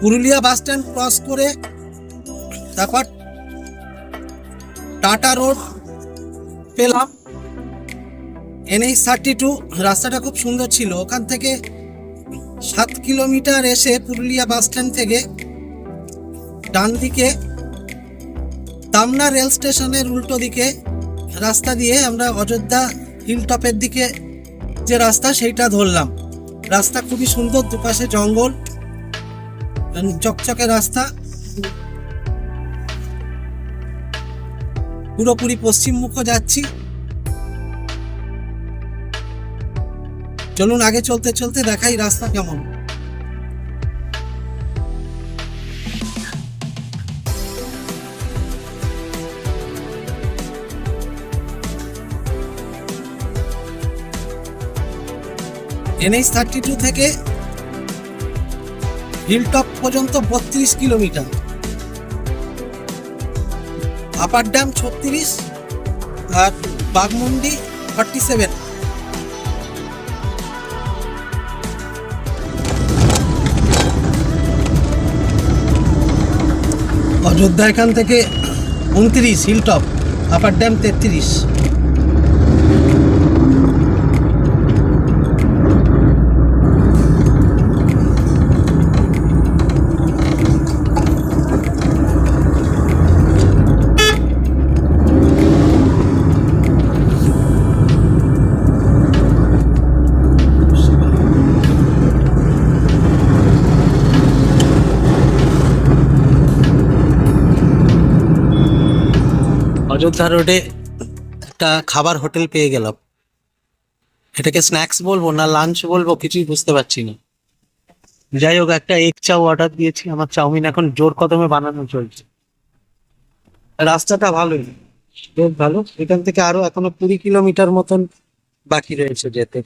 Purulia bus stand cross করে তারপর Tata road পেলাম। এনএইচ থার্টি টু রাস্তাটা খুব সুন্দর ছিল। ওখান থেকে সাত কিলোমিটার এসে পুরুলিয়া বাস স্ট্যান্ড থেকে ডান দিকে তামনা রেল স্টেশনের উল্টো দিকে রাস্তা দিয়ে আমরা অযোধ্যা হিল টপের দিকে যে রাস্তা, সেইটা ধরলাম। রাস্তা খুবই সুন্দর, দুপাশে জঙ্গল। চকচকে রাস্তা। পুরোপুরি পশ্চিম মুখ যাচ্ছি। চলুন আগে চলতে চলতে দেখাই রাস্তা কেমন। এনএইচ থার্টি টু থেকে হিলটপ পর্যন্ত বত্রিশ কিলোমিটার। আপার ড্যাম ছত্রিশ আর বাগমুন্ডি ফর্টি সেভেন অযোধ্যা এখান থেকে উনত্রিশ, হিলটপ, আপার ড্যাম তেত্রিশ। অযোধ্যা রোডে একটা খাবার হোটেল পেয়ে গেলাম। এটাকে স্ন্যাক্স বলব না লাঞ্চ বলব কিছুই বুঝতে পারছি না। যাই হোক, একটা এগ চাউ অর্ডার দিয়েছি, আমার চাউমিন এখন জোর কদমে বানানো চলছে। রাস্তাটা ভালোই, বেশ ভালো। এখান থেকে আরও এখনও কুড়ি কিলোমিটার মতন বাকি রয়েছে যেতে।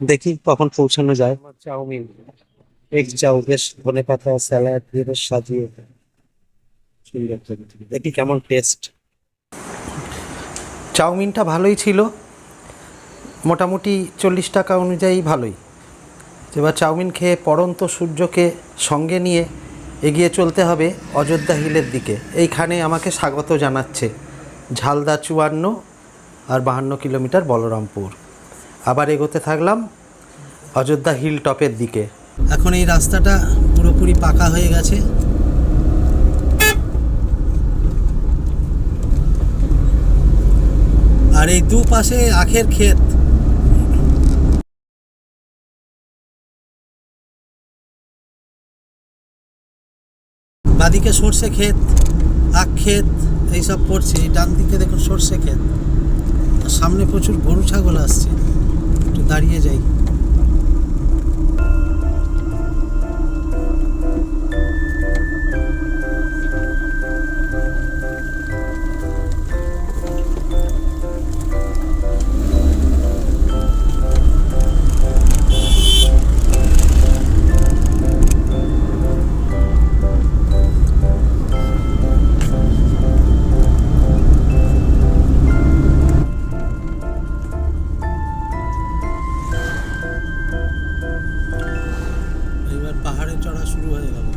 দেখি কখন পৌঁছানো যায়। চাউমিন এগ চাউ বেশ ধনে পাতা স্যালাড দিয়ে বেশ সাজিয়ে। দেখি কেমন টেস্ট চাউমিনটা ভালোই ছিল। মোটামুটি চল্লিশ টাকা অনুযায়ী ভালোই। এবার চাউমিন খেয়ে পড়ন্ত সূর্যকে সঙ্গে নিয়ে এগিয়ে চলতে হবে অযোধ্যা হিলের দিকে। এইখানে আমাকে স্বাগত জানাচ্ছে ঝালদা চুয়ান্ন আর বাহান্ন কিলোমিটার বলরামপুর। আবার এগোতে থাকলাম অযোধ্যা হিল টপের দিকে। এখন এই রাস্তাটা পুরোপুরি পাকা হয়ে গেছে। এই দুপাশে আখের ক্ষেত। বাদিকে সর্ষে ক্ষেত, আখ ক্ষেত, এইসব পড়ছে। ডান দিকে দেখুন সর্ষে ক্ষেত। সামনে প্রচুর গরু, ছাগল আসছে। একটু দাঁড়িয়ে যাই। শুরু হয়ে গেল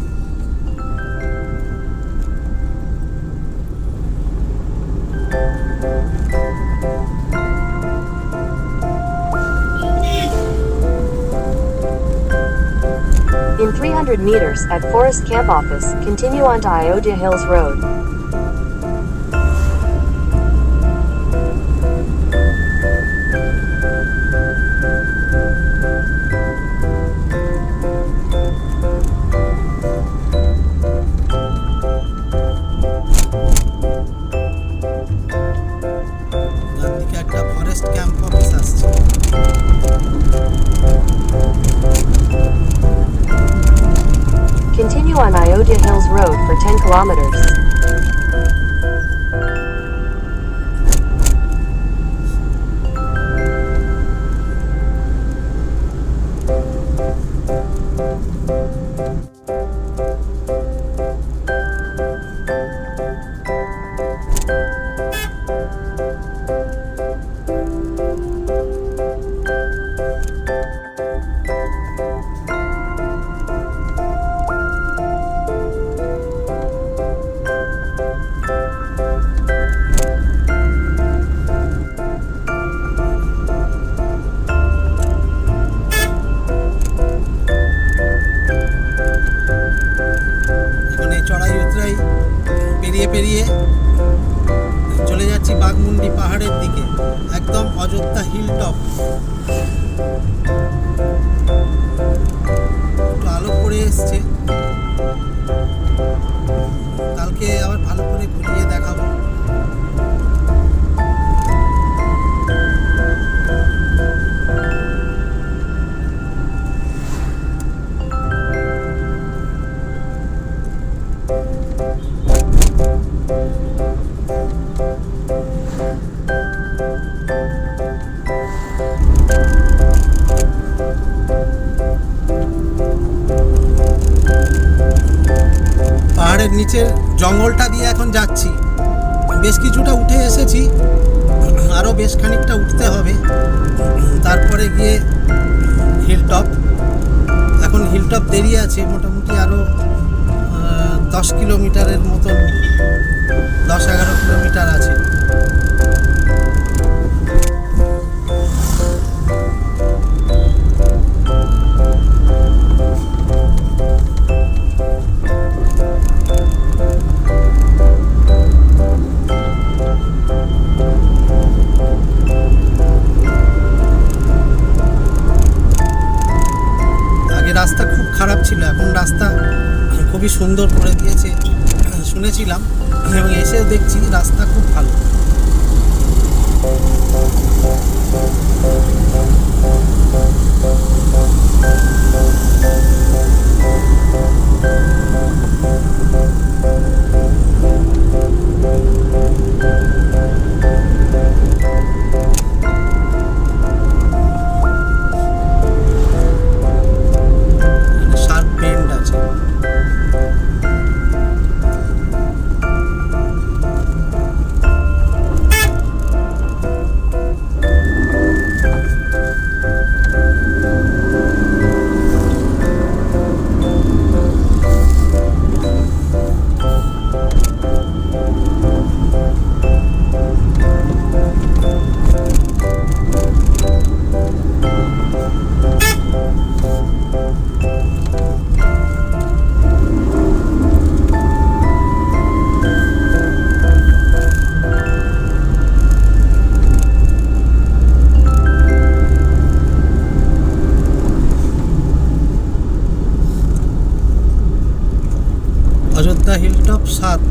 In 300 meters at Forest Camp Office, continue on to Ayodhya Hills Road. বেশ খানিকটা উঠতে হবে। তারপরে গিয়ে হিলটপ এখন হিলটপ দেরি আছে, মোটামুটি আরও দশ কিলোমিটারের মতো দশ এগারো কিলোমিটার আছে। খুবই সুন্দর করে দিয়েছে শুনেছিলাম এবং এসে দেখছি রাস্তা খুব ভালো। অযোধ্যা হিলটপ সাত।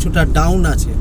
কিছুটা ডাউন আছে।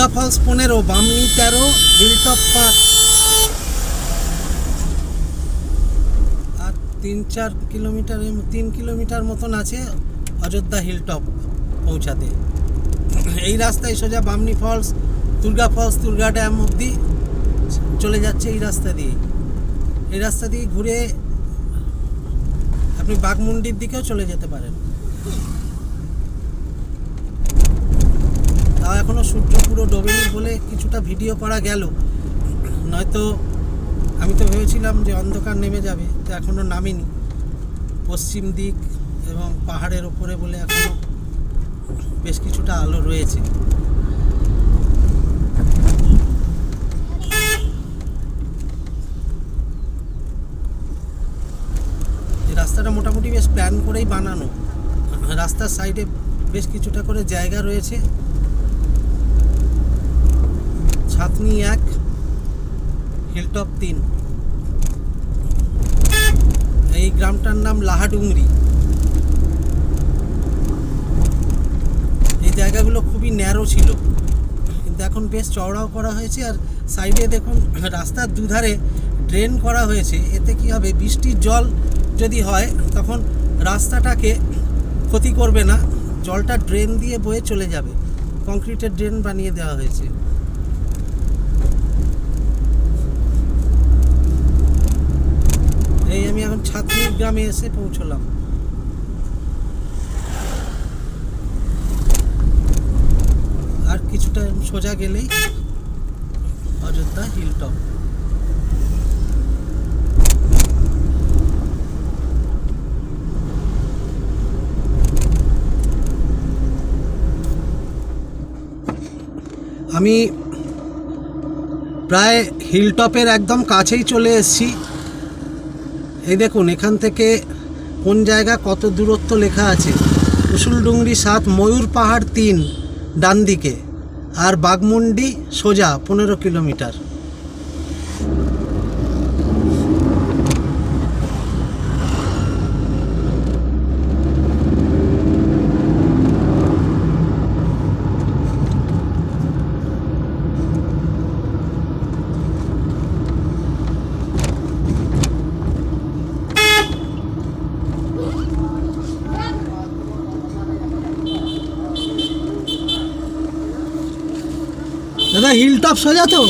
দুর্গা ফলস পনেরো, বামনি তেরো হিলটপ পাঁচ। আর তিন চার কিলোমিটার তিন কিলোমিটার মতন আছে অযোধ্যা হিলটপ পৌঁছাতে। এই রাস্তায় সোজা Bamni falls Durga falls Durga dam অবধি চলে যাচ্ছে এই রাস্তা দিয়ে। এই রাস্তা দিয়ে ঘুরে আপনি বাঘমুন্ডির দিকেও চলে যেতে পারেন। তাও এখনও সূর্য পুরো ডোবেনি বলে কিছুটা ভিডিও করা গেল। নয়তো আমি তো ভেবেছিলাম যে অন্ধকার নেমে যাবে, তো এখনও নামেনি। পশ্চিম দিক এবং পাহাড়ের ওপরে বলে এখনও বেশ কিছুটা আলো রয়েছে। রাস্তাটা মোটামুটি বেশ প্ল্যান করেই বানানো। রাস্তার সাইডে বেশ কিছুটা করে জায়গা রয়েছে। ছাতনি এক হিলটপ তিন। এই গ্রামটার নাম লাহাডুংরি। এই জায়গাগুলো খুবই ন্যারো ছিল। কিন্তু এখন বেশ চওড়াও করা হয়েছে আর সাইডে দেখুন, রাস্তার দুধারে ড্রেন করা হয়েছে। এতে কি হবে? বৃষ্টির জল যদি হয়, তখন রাস্তাটাকে ক্ষতি করবে না। জলটা ড্রেন দিয়ে বয়ে চলে যাবে। কংক্রিটের ড্রেন বানিয়ে দেওয়া হয়েছে। এই আমি এখন ছাত্রী গ্রামে এসে পৌঁছলাম। আর কিছুটা সোজা গেলেই অযোধ্যা হিল টপ আমি প্রায় হিল টপের একদম কাছেই চলে এসেছি। এই দেখুন, এখান থেকে কোন জায়গা, কত দূরত্ব লেখা আছে? উসুলডুংরি সাত, ময়ূর পাহাড় তিন ডান দিকে আর বাগমুন্ডি সোজা, পনেরো কিলোমিটার। দাদা, হিল টপ সোজা তো।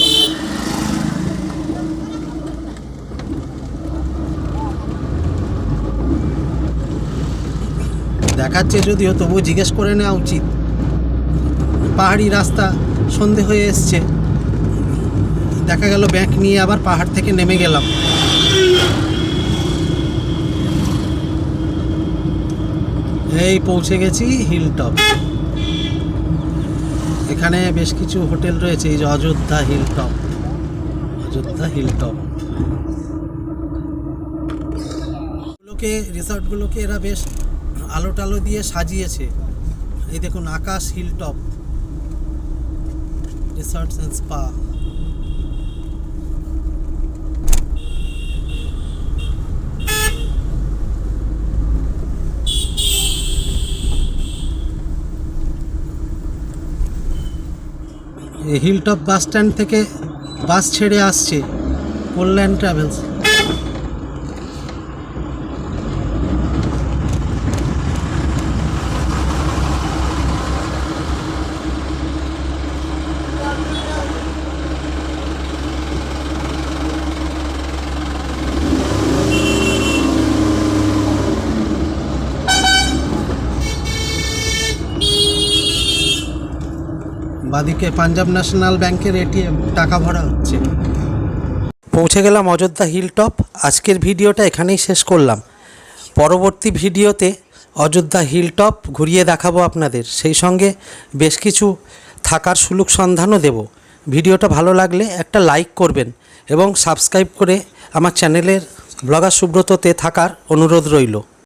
দেখাচ্ছে যদিও তবু জিজ্ঞেস করে নেওয়া উচিত। পাহাড়ি রাস্তা সন্ধে হয়ে এসছে। দেখা গেল ব্যাংক নিয়ে আবার পাহাড় থেকে নেমে গেলাম। এই পৌঁছে গেছি হিল টপ। এখানে বেশ কিছু হোটেল রয়েছে, এই যে অযোধ্যা হিলটপ। অযোধ্যা হিলটপ। গুলোকে রিসর্টগুলোকে এরা বেশ আলো টালো দিয়ে সাজিয়েছে। এই দেখুন, Akash hilltop. Resort resorts and spa. Hilltop bus stand থেকে বাস ছেড়ে আসছে কল্যাণ ট্রাভেলস বাদিকে পাঞ্জাব ন্যাশনাল ব্যাংকের এটিএম, টাকা ভরা হচ্ছে। পৌঁছে গেলাম অযোধ্যা হিল টপ আজকের ভিডিওটা এখানেই শেষ করলাম। পরবর্তী ভিডিওতে অযোধ্যা হিল টপ ঘুরিয়ে দেখাবো আপনাদের। সেই সঙ্গে বেশ কিছু থাকার সুলুক সন্ধানও দেব। ভিডিওটা ভালো লাগলে একটা লাইক করবেন এবং সাবস্ক্রাইব করে আমার চ্যানেলের ব্লগার সুব্রততে থাকার অনুরোধ রইল।